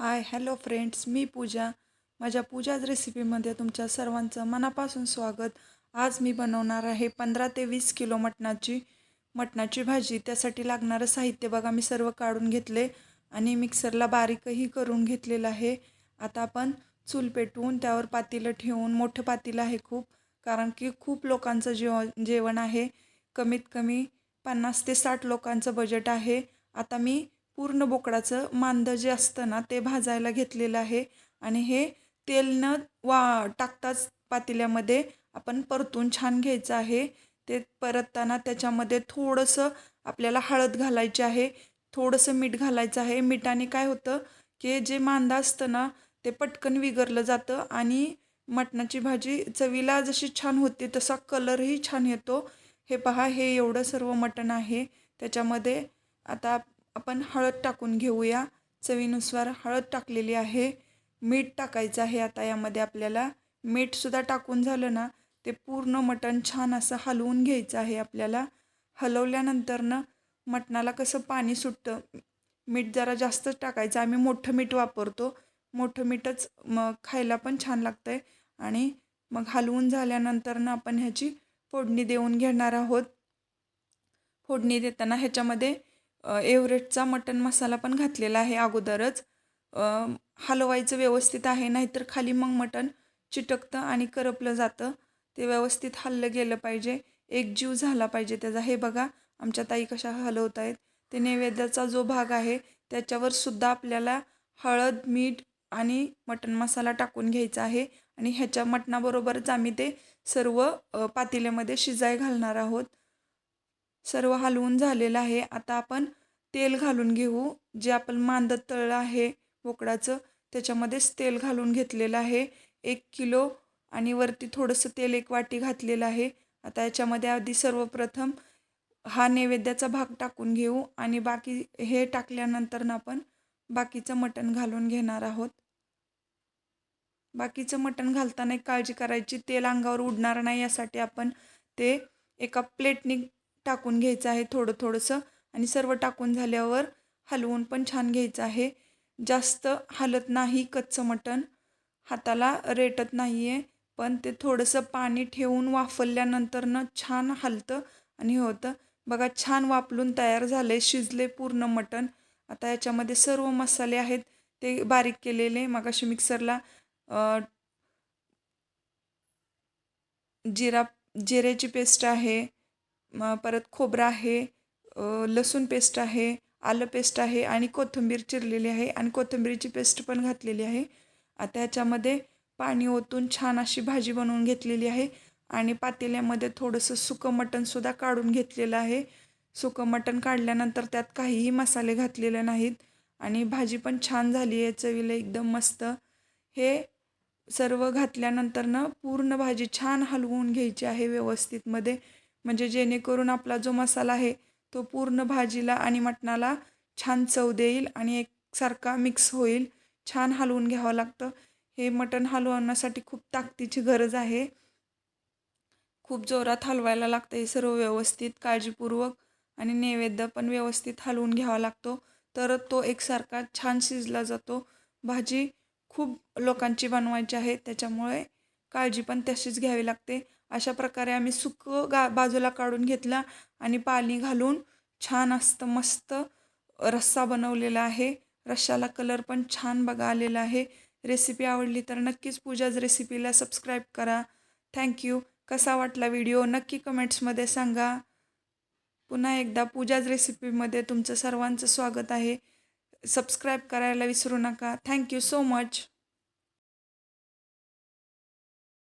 Hi hello friends मी पूजा. माझ्या पूजाज रेसिपीमध्ये तुमच्या सर्वांचं मनापासून स्वागत. आज मी बनवणार आहे पंधरा ते वीस किलो मटणाची मटणाची भाजी. त्यासाठी लागणारं साहित्य बघा मी सर्व काढून घेतले आणि मिक्सरला बारीकही करून घेतलेलं आहे. आता आपण चूल पेटवून त्यावर पातेलं ठेवून मोठं पातेलं आहे खूप कारण की खूप लोकांचं जेव जेवण आहे. कमीत कमी पन्नास ते साठ लोकांचं बजेट आहे. आता मी पूर्ण बोकडाचं मांदं जे असतं ना ते भाजायला घेतलेलं आहे. आणि हे तेल न वा टाकताच पातेल्यामध्ये आपण परतून छान घ्यायचं आहे. ते परतताना त्याच्यामध्ये थोडंसं आपल्याला हळद घालायची आहे. थोडंसं मीठ घालायचं आहे. मिठाने काय होतं की जे मांदा असतं ना ते पटकन विगरलं जातं आणि मटणाची भाजी चवीला जशी छान होते तसा कलरही छान येतो. हे पहा हे एवढं सर्व मटण आहे. त्याच्यामध्ये आता आपण हळद टाकून घेऊया. चवीनुसार हळद टाकलेली आहे. मीठ टाकायचं आहे आता यामध्ये आपल्याला. मीठसुद्धा टाकून झालं ना ते पूर्ण मटण छान असं हलवून घ्यायचं आहे आपल्याला. हलवल्यानंतर ना मटणाला कसं पाणी सुटतं. मीठ जरा जास्तच टाकायचं. आम्ही मोठं मीठ वापरतो. मोठं मीठच मग खायला पण छान लागतं आहे आणि मग हलवून झाल्यानंतर ना आपण ह्याची फोडणी देऊन घेणार आहोत. फोडणी देताना ह्याच्यामध्ये एवरेटचा मटन मसाला पण घातलेला आहे अगोदरच. हलवायचं व्यवस्थित आहे नाहीतर खाली मग मटण चिटकतं आणि करपलं जातं. ते व्यवस्थित हललं गेलं पाहिजे. एक जीव झाला पाहिजे त्याचा. हे बघा आमच्या ताई कशा हलवत आहेत. ते नैवेद्याचा जो भाग आहे त्याच्यावर सुद्धा आपल्याला हळद मीठ आणि मटण मसाला टाकून घ्यायचा आहे. आणि ह्याच्या मटणाबरोबरच आम्ही ते सर्व पातेल्यामध्ये शिजाय घालणार आहोत. सर्व हलवून झालेलं आहे. आता आपण तेल घालून घेऊ. जे आपण मांदत तळलं आहे बोकडाचं त्याच्यामध्येच तेल घालून घेतलेलं आहे. एक किलो आणि वरती थोडंसं तेल एक वाटी घातलेलं आहे. आता याच्यामध्ये आधी सर्वप्रथम हा नैवेद्याचा भाग टाकून घेऊ आणि बाकी हे टाकल्यानंतर ना आपण बाकीचं मटण घालून घेणार आहोत. बाकीचं मटण घालताना एक काळजी करायची. तेल अंगावर उडणार नाही यासाठी आपण ते एका प्लेटनी टाकून घ्यायचं आहे थोडं थोडंसं आणि सर्व टाकून झाल्यावर हलवून पण छान घ्यायचं आहे. जास्त हलत नाही कच्चं मटण. हाताला रेटत नाही आहे पण ते थोडंसं पाणी ठेवून वाफरल्यानंतर छान हलतं आणि हे होतं. बघा छान वापलून तयार झाले शिजले पूर्ण मटण. आता याच्यामध्ये सर्व मसाले आहेत ते बारीक केलेले. मगाशी मिक्सरला जिरा जिऱ्याची पेस्ट आहे. परत खोबरं आहे लसूण पेस्ट आहे आलं पेस्ट आहे आणि कोथिंबीर चिरलेली आहे आणि कोथिंबीरची पेस्ट पण घातलेली आहे. आता ह्याच्यामध्ये पाणी ओतून छान अशी भाजी बनवून घेतलेली आहे आणि पातेल्यामध्ये थोडंसं सुकं मटणसुद्धा काढून घेतलेलं आहे. सुकं मटण काढल्यानंतर त्यात काहीही मसाले घातलेले नाहीत आणि भाजी पण छान झाली आहे चवीला एकदम मस्त. हे सर्व घातल्यानंतर ना पूर्ण भाजी छान हलवून घ्यायची आहे व्यवस्थितमध्ये. म्हणजे जेणेकरून आपला जो मसाला आहे तो पूर्ण भाजीला आणि मटणाला छान चव देईल आणि एकसारखा मिक्स होईल. छान हलवून घ्यावं लागतं. हे मटण हलवण्यासाठी खूप ताकदीची गरज आहे. खूप जोरात हलवायला लागतं. हे सर्व व्यवस्थित काळजीपूर्वक आणि नैवेद्य पण व्यवस्थित हलवून घ्यावा लागतो. तर तो एकसारखा छान शिजला जातो. भाजी खूप लोकांची बनवायची आहे. त्याच्यामुळे काळजी पण तशीच घ्यावी लागते. अशा प्रकारे आम्ही सुकं गा बाजूला काढून घेतला आणि पाणी घालून छान असतं मस्त रस्सा बनवलेला आहे. रश्शाला कलर पण छान बघा आलेला आहे. रेसिपी आवडली तर नक्कीच पूजाच रेसिपीला सबस्क्राईब करा. थँक्यू कसा वाटला व्हिडिओ नक्की कमेंट्समध्ये सांगा. पुन्हा एकदा पूजाच रेसिपीमध्ये तुमचं सर्वांचं स्वागत आहे. सबस्क्राईब करायला विसरू नका. Thank you so much